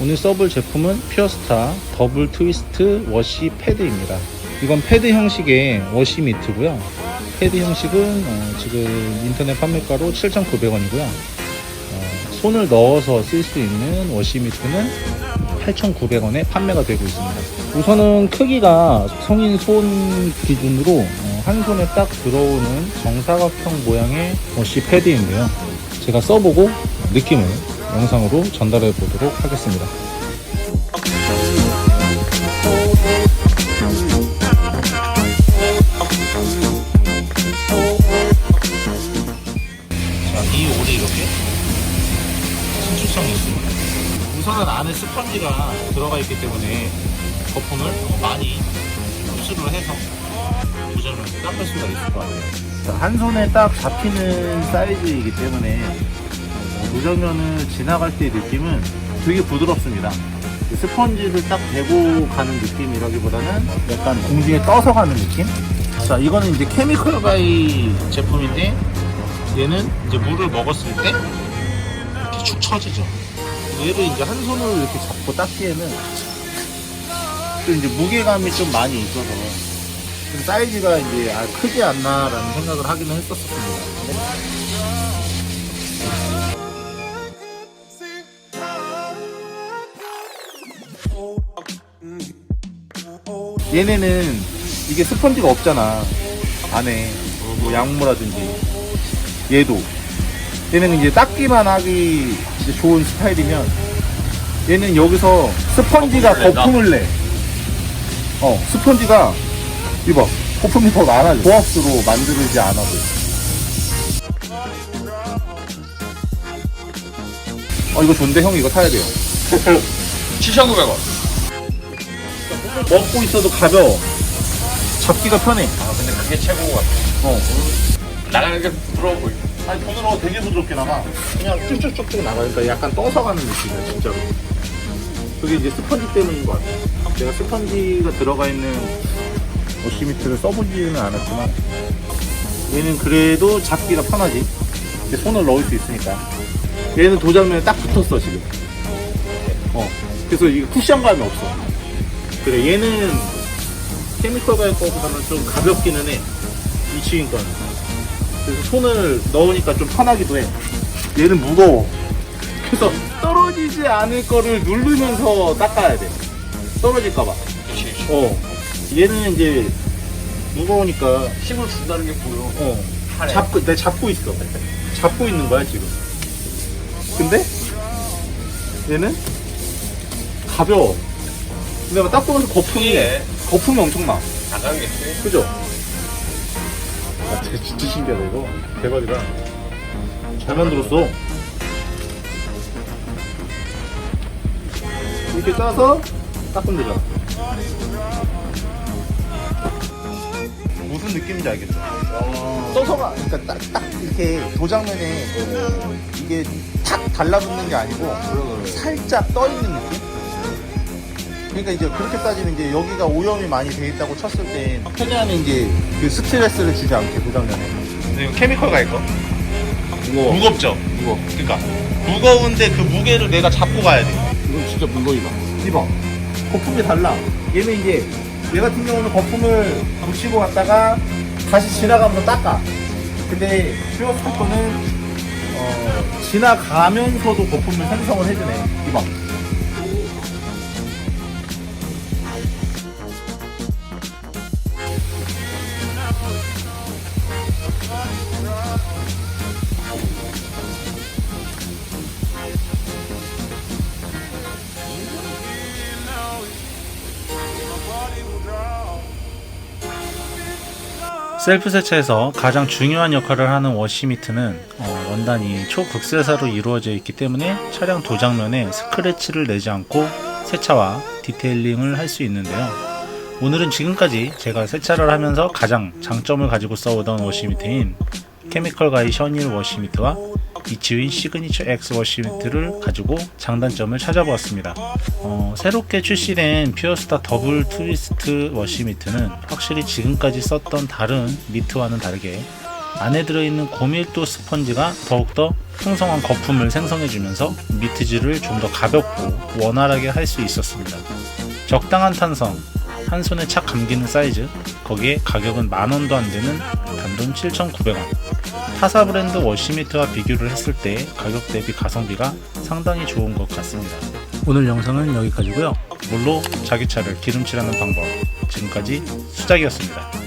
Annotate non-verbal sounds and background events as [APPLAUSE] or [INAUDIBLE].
오늘 써볼 제품은 퓨어스타 더블 트위스트 워시 패드입니다. 이건 패드 형식의 워시 미트고요. 패드 형식은 어, 지금 인터넷 판매가로 7,900원이고요. 어, 손을 넣어서 쓸 수 있는 워시 미트는 8,900원에 판매가 되고 있습니다. 우선은 크기가 성인 손 기준으로 어, 한 손에 딱 들어오는 정사각형 모양의 워시 패드인데요. 제가 써보고 느낌을 영상으로 전달해 보도록 하겠습니다. 자, 이 올이 이렇게 신축성이 있습니다. 우선은 안에 스펀지가 들어가 있기 때문에 거품을 많이 흡수를 해서 도전을 닦을 수가 있을 것 같아요. 자, 한 손에 딱 잡히는 사이즈이기 때문에 어, 노정면을 지나갈 때 느낌은 되게 부드럽습니다. 그 스펀지를 딱 대고 가는 느낌이라기보다는 약간 공중에 떠서 가는 느낌? 자, 이거는 이제 케미컬 가이 제품인데 얘는 이제 물을 먹었을 때 이렇게 축 처지죠. 얘를 이제 한 손으로 이렇게 잡고 닦기에는 또 이제 무게감이 좀 많이 있어서 좀 사이즈가 이제 아, 크지 않나라는 생각을 하기는 했었습니다. 얘네는 이게 스펀지가 없잖아 안에 뭐 양모라든지 얘도 얘는 이제 닦기만 하기 이제 좋은 스타일이면 얘는 여기서 스펀지가. 거품을 내. 어 스펀지가 이봐 거품이 더 많아져 고압수로 만들지 않아도. 어 이거 좋은데 형 이거 사야 돼요. [LAUGHS] 7,900원. 먹고 있어도 가벼워. 잡기가 편해. 아, 근데 그게 최고 같아. 어. 나가는 게 부러워 보이. 아니 손으로 되게 부드럽게 나가 그냥 쭉쭉쭉쭉 나가니까 약간 떠서 가는 느낌이야 진짜로. 그게 이제 스펀지 때문인 것 같아. 내가 스펀지가 들어가 있는 워시미트를 써보지는 않았지만 얘는 그래도 잡기가 편하지 이제 손을 넣을 수 있으니까 얘는 도장면에 딱 붙었어 지금 어 그래서 이게 쿠션감이 없어 그래 얘는 케미컬 가일 거보다는 좀 가볍기는 해이 친구 거는 그래서 손을 넣으니까 좀 편하기도 해. 얘는 무거워. 그래서 떨어지지 않을 거를 누르면서 닦아야 돼. 떨어질까봐. 어. 얘는 이제 무거우니까, 힘을 준다는 게 보여. 어. 팔에. 잡고, 내가 잡고 있어. 잡고 있는 거야, 지금. 근데, 얘는 가벼워. 근데 막 닦고 나서 거품이, 예. 거품이 엄청 나. 나가겠지. 그죠? 아, 진짜, 진짜 신기하다, 이거. 대박이다. 잘 만들었어. 이렇게 짜서 닦으면 되잖아. 느낌인지 알겠죠? 써서가, 그러니까 딱, 딱 이렇게 도장면에 이게 탁 달라붙는 게 아니고 살짝 떠 있는 느낌? 그러니까 이제 그렇게 따지면 이제 여기가 오염이 많이 돼 있다고 쳤을 때 최대한 이제 그 스트레스를 주지 않게 도장면에 근데 이거 케미컬 갈 거? 무거워. 무겁죠? 무거워 그러니까 무거운데 그 무게를 내가 잡고 가야 돼 이건 진짜 물건이다. 이봐 거품이 달라 얘는 이제 얘 같은 경우는 거품을 묻히고 갔다가 다시 지나가면서 닦아. 근데 퓨어스타 거는 어, 지나가면서도 거품을 생성을 해주네 이봐 셀프 세차에서 가장 중요한 역할을 하는 워시미트는 어, 원단이 초극세사로 이루어져 있기 때문에 차량 도장면에 스크래치를 내지 않고 세차와 디테일링을 할 수 있는데요. 오늘은 지금까지 제가 세차를 하면서 가장 장점을 가지고 써오던 워시미트인 케미컬 가이 셔닐 워시미트와 이치윈 시그니처 X 워시미트를 가지고 장단점을 찾아보았습니다. 어, 새롭게 출시된 퓨어스타 더블 트위스트 워시미트는 확실히 지금까지 썼던 다른 미트와는 다르게 안에 들어있는 고밀도 스펀지가 더욱더 풍성한 거품을 생성해주면서 미트질을 좀 더 가볍고 원활하게 할 수 있었습니다. 적당한 탄성, 한 손에 착 감기는 사이즈, 거기에 가격은 만 원도 안 되는 단돈 7,900원. 타사 브랜드 워시미트와 비교를 했을 때 가격 대비 가성비가 상당히 좋은 것 같습니다. 오늘 영상은 여기까지고요. 물로 자기 차를 기름칠하는 방법. 지금까지 수작이었습니다.